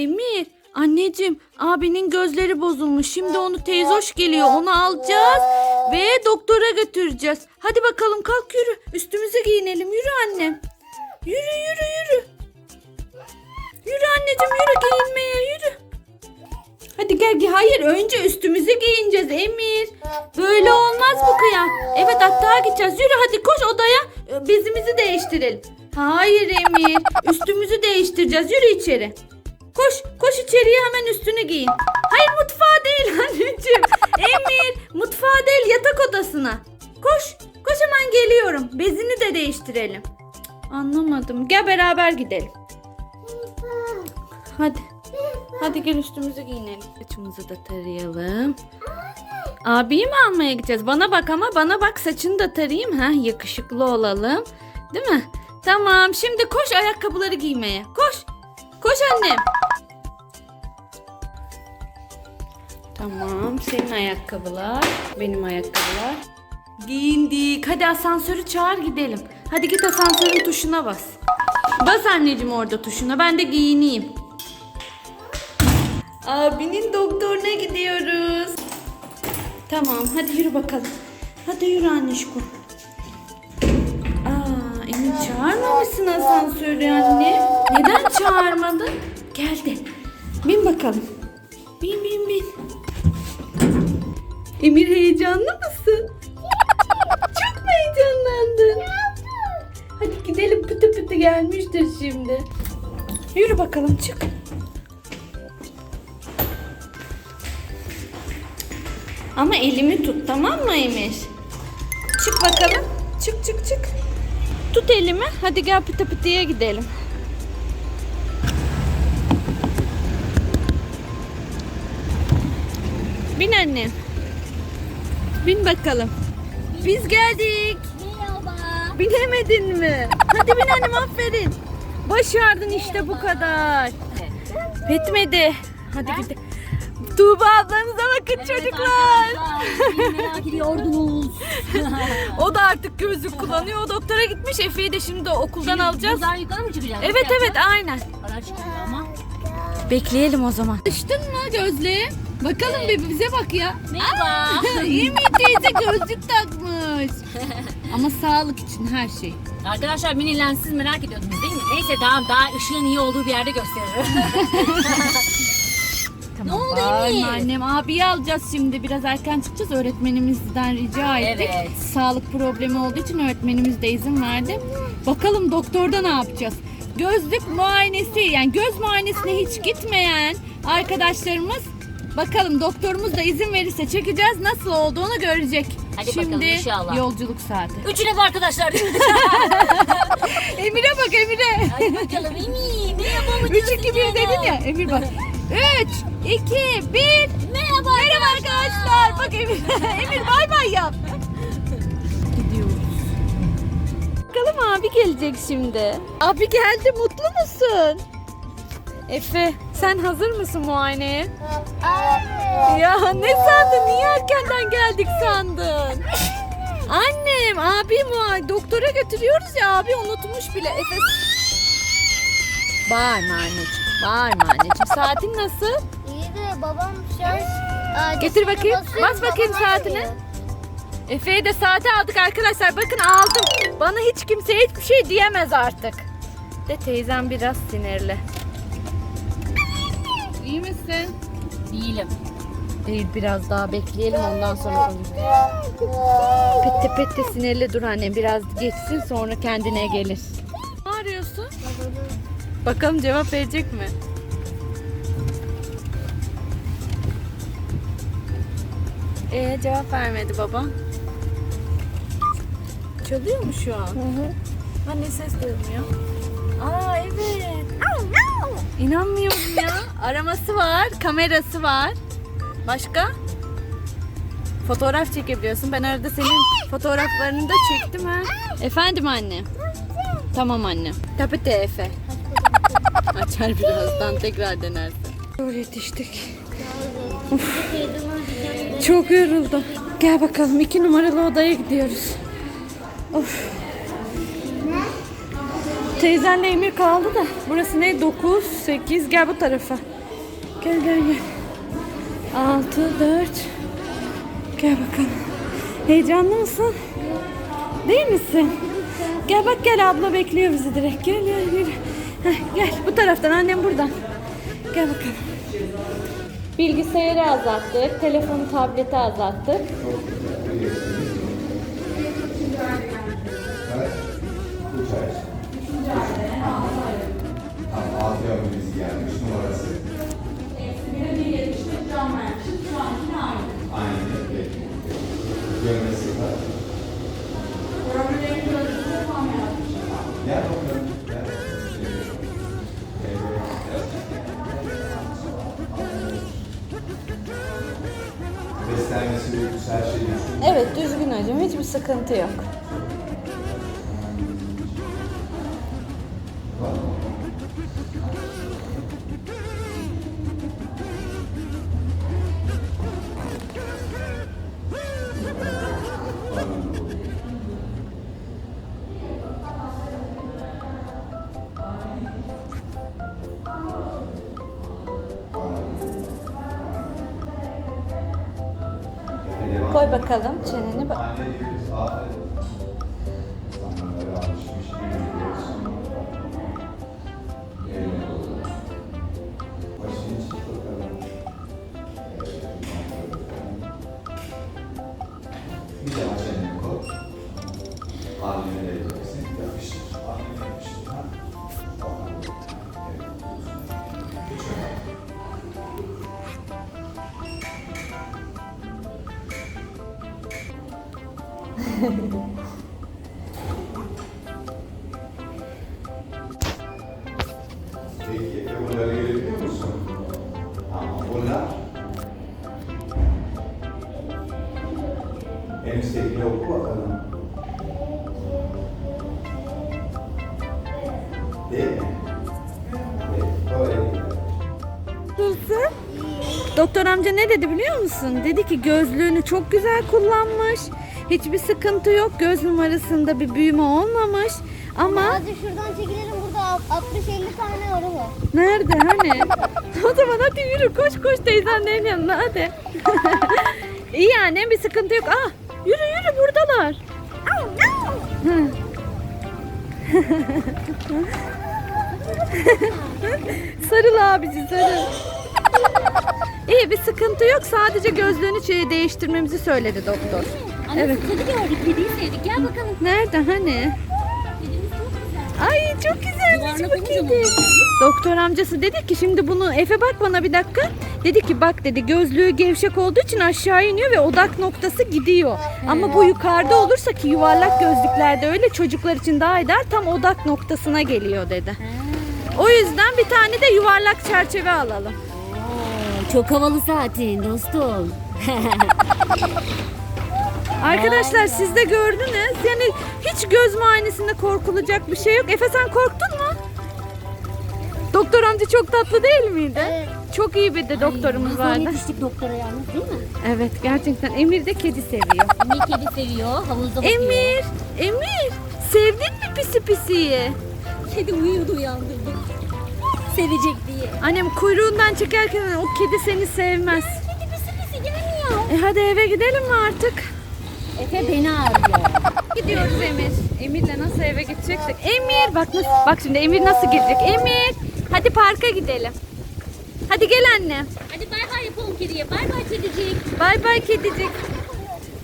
Emir, anneciğim, abinin gözleri bozulmuş. Şimdi onu teyze hoş geliyor. Onu alacağız ve doktora götüreceğiz. Hadi bakalım kalk yürü. Üstümüzü giyinelim. Yürü annem. Yürü yürü yürü. Yürü anneciğim yürü giyinmeye yürü. Hadi gel gi- hayır önce üstümüzü giyineceğiz Emir. Böyle olmaz bu kıyam. Evet hatta gideceğiz. Yürü hadi koş odaya bezimizi değiştirelim. Hayır Emir üstümüzü değiştireceğiz. Yürü içeri. Koş koş içeriye hemen üstünü giyin. Hayır mutfağa değil anneciğim. Emir mutfağa değil yatak odasına. Koş koş hemen geliyorum. Bezini de değiştirelim. Anlamadım. Gel beraber gidelim. Hadi. Hadi gel üstümüzü giyinelim. Saçımızı da tarayalım. Abiyi mi almaya gideceğiz? Bana bak ama bana bak saçını da tarayayım. ha yakışıklı olalım. Değil mi? Tamam şimdi koş ayakkabıları giymeye. Koş. Koş annem. Tamam senin ayakkabılar. Benim ayakkabılar. Giyindik. Hadi asansörü çağır gidelim. Hadi git asansörün tuşuna bas. Bas anneciğim orada tuşuna. Ben de giyineyim. Abinin doktoruna gidiyoruz. Tamam hadi yürü bakalım. Hadi yürü annişko. Aa, Emin çağırmamışsın asansörü anne. Neden çağırmadın? Geldi. Bin bakalım. Emir heyecanlı mısın? Çok mu heyecanlandın? Hadi gidelim pıtı pıtı gelmiştir şimdi. Yürü bakalım çık. Ama elimi tut tamam mı Emir? Çık bakalım. Çık çık çık. Tut elimi. Hadi gel pıtı pıtıya gidelim. Bin anne. Bin bakalım. Biz geldik. Merhaba. Binemedin mi? Hadi bin annem aferin. Başardın işte bu kadar. Bitmedi. Hadi gidelim. Tuğba ablanıza bakın çocuklar. merak ediyordunuz. O da artık gözlük kullanıyor. O doktora gitmiş. Efe'yi de şimdi okuldan alacağız. Buradan yukarı mı çıkacağız? Evet evet aynen. Araç çıkıyor ama. Bekleyelim o zaman. Açtın mı gözlüğü? Bakalım bir bize bak ya. Merhaba. İyi mi teyze gözlük takmış. Ama sağlık için her şey. Arkadaşlar mini lenssiz merak ediyordunuz değil mi? Neyse tamam daha ışığın iyi olduğu bir yerde gösteririm. Tamam, Ne oldu bağırma Emir? Annem abiyi alacağız şimdi. Biraz erken çıkacağız. Öğretmenimizden rica ettik. Evet. Sağlık problemi olduğu için öğretmenimiz de izin verdi. Bakalım doktorda ne yapacağız? Gözlük muayenesi yani göz muayenesine hiç gitmeyen arkadaşlarımız bakalım doktorumuz da izin verirse çekeceğiz. Nasıl olduğunu görecek. Hadi Şimdi bakalım inşallah. yolculuk saati. Üçüne de arkadaşlar. Emir'e bak Emir'e. Hadi bakalım Emi. Merhaba mı 3 2 1 dedin ya. Emir bak. 3 2 1 Merhaba. Merhaba arkadaşlar. Bak Emir. Emir bay bay yap. Gidiyoruz. Bakalım abi gelecek şimdi. Abi geldi mutlu musun? Efe sen hazır mısın muayeneye? Ya ne sandın? Niye erkenden geldik sandın? Annem abi muayene doktora götürüyoruz ya abi unutmuş bile. Efe Bağırma anneciğim. Bağırma anneciğim. Saatin nasıl? İyi de babam şarj... Aa, Getir bakayım. Bas bakayım babam saatini. arıyor. Efe'ye de saati aldık arkadaşlar. Bakın aldım. Bana hiç kimse hiçbir şey diyemez artık. De teyzem biraz sinirli. İyi misin? Değilim. Değil biraz daha bekleyelim ondan sonra konuşuruz. Pette pette sinirli dur annem. Biraz geçsin sonra kendine gelir. Ne arıyorsun? Bakalım cevap verecek mi? Ee cevap vermedi baba. Çalıyor mu şu an? Ben ne ses duymuyor? Aa evet. İnanmıyorum ya. Araması var, kamerası var. Başka? Fotoğraf çekebiliyorsun. Ben arada senin fotoğraflarını da çektim ha. Efendim anne. Tamam anne. De Efe. Açar birazdan tekrar denersin. Çok yetiştik. Uf. Çok yoruldum. Gel bakalım iki numaralı odaya gidiyoruz. Of. Teyzenle Emir kaldı da. Burası ne? 9, 8. Gel bu tarafa. Gel gel gel. 6, 4. Gel bakalım. Heyecanlı mısın? Değil misin? Gel bak gel abla bekliyor bizi direkt. Gel gel gel. Heh, gel bu taraftan annem buradan. Gel bakalım. Bilgisayarı azalttık. Telefonu, tableti azalttık. Yavrumiz gelmiş numarası. Aynen öyle. Görmesi var. Gel bakalım. Gel. Evet. Beslenmesi her şey düzgün. Evet düzgün hocam hiçbir sıkıntı yok. Koy bakalım çeneni. bak- diyoruz, aferin. İnsanlara alışmış Peki, bunları görebiliyor musun? Tamam, bunlar en üsttekini oku bakalım. Değil mi? Nasılsın? Doktor amca ne dedi biliyor musun? Dedi ki gözlüğünü çok güzel kullanmış. Hiçbir sıkıntı yok. Göz numarasında bir büyüme olmamış. Ama Hadi şuradan çekilelim 60-50 tane arı var. nerede hani? o zaman hadi yürü koş koş teyzenlerin yanına hadi. İyi annem bir sıkıntı yok. Ah yürü yürü buradalar. Sarıl abici sarıl. İyi bir sıkıntı yok. Sadece gözlüğünü şey değiştirmemizi söyledi doktor. Anne Evet. kedi gördük. Kediyi sevdik. Gel bakalım. Nerede hani? Kedimiz çok güzel. Doktor amcası dedi ki şimdi bunu Efe bak bana bir dakika. Dedi ki bak dedi gözlüğü gevşek olduğu için aşağı iniyor ve odak noktası gidiyor. Ama bu yukarıda olursa ki yuvarlak gözlüklerde öyle çocuklar için daha eder tam odak noktasına geliyor dedi. O yüzden bir tane de yuvarlak çerçeve alalım. Çok havalı saatin dostum. Arkadaşlar siz de gördünüz. Yani hiç göz muayenesinde korkulacak bir şey yok. Efe sen korktun mu? Doktor amca çok tatlı değil miydi? Evet. Çok iyi bir de doktorumuz Nasıl vardı. yetiştik doktora yalnız değil mi? Evet gerçekten Emir de kedi seviyor. Emir kedi seviyor. Havuzda bakıyor. Emir, Emir sevdin mi pisi pisiyi? Kedi uyuyordu uyandırdım. Sevecek diye. Annem kuyruğundan çekerken o kedi seni sevmez. Kedi pisi pisi gelmiyor. E hadi eve gidelim mi artık? Efe beni arıyor. Gidiyoruz Emir. Emir'le nasıl eve gideceksek. Emir bak nasıl, bak şimdi Emir nasıl gelecek? Emir hadi parka gidelim. Hadi gel anne. Hadi bay bay yapalım kediye. Bay bay kedicik. Bay bay kedicik.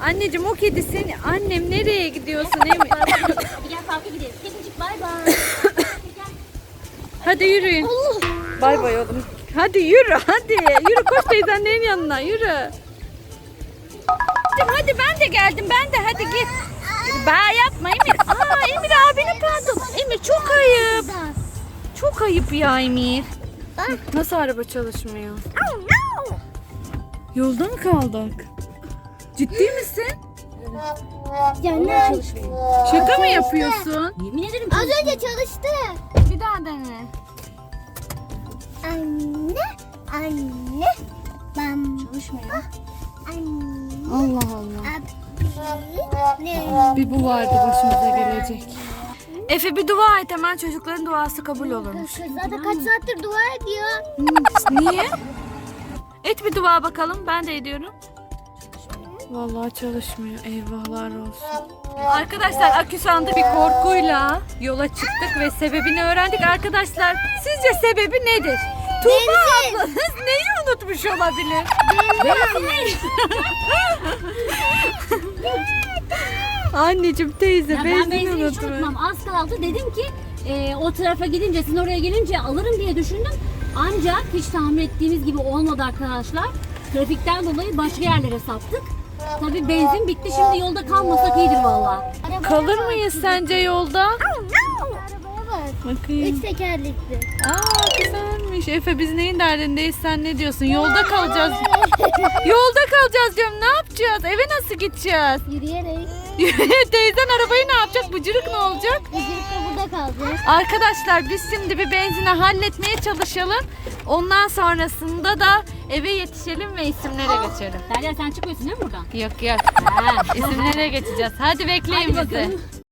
Anneciğim o kedi seni. Annem nereye gidiyorsun? Hadi gel parka gidelim. Kedicik bay bay. Hadi yürüyün. Bay bay oğlum. Hadi yürü hadi. Yürü koş teyzenlerin yanına yürü. Hadi ben de geldim ben de hadi git. Ba yapma Emir. Aa Emir Çok ayıp ya Emir. Nasıl araba çalışmıyor? Yolda mı kaldık? Ciddi misin? Canlar. Şaka mı yapıyorsun? Yemin ederim Az önce çalıştı. Bir daha dene. Anne, anne, ben çalışmıyor. anne, Allah Allah. abi, ne? Bir bu vardı başımıza gelecek. Efe bir dua et hemen çocukların duası kabul olurmuş. Zaten kaç saattir dua ediyor. Niye? Et bir dua bakalım. Ben de ediyorum. Vallahi çalışmıyor. Eyvahlar olsun. Arkadaşlar Aküsan'da bir korkuyla yola çıktık ve sebebini öğrendik. Arkadaşlar sizce sebebi nedir? Tuğba ablanız neyi unutmuş olabilir? Anneciğim teyze Ya ben benzin benzin hiç unutmam. Az kaldı. Dedim ki e, o tarafa gidince, sizin oraya gelince alırım diye düşündüm. Ancak hiç tahmin ettiğimiz gibi olmadı arkadaşlar. Trafikten dolayı başka yerlere saptık. Tabii benzin bitti. Şimdi yolda kalmasak iyidir valla. Kalır mıyız sence yolda? Arabaya bak. Bakayım. Üç tekerlekli. Aa güzelmiş. Efe biz neyin derdindeyiz sen ne diyorsun? Yolda kalacağız. Yolda kalacağız diyorum. Ne yapacağız? Eve nasıl gideceğiz? Yürüyerek. Teyzen arabayı ne yapacak? Bıcırık ne olacak? Bıcırık da burada kalacak. Arkadaşlar biz şimdi bir benzine halletmeye çalışalım. Ondan sonrasında da eve yetişelim ve isimlere geçelim. Derya sen çıkmıyorsun değil mi buradan? Yok yok. Ha. İsimlere geçeceğiz. Hadi bekleyin Hadi bizi. bakalım.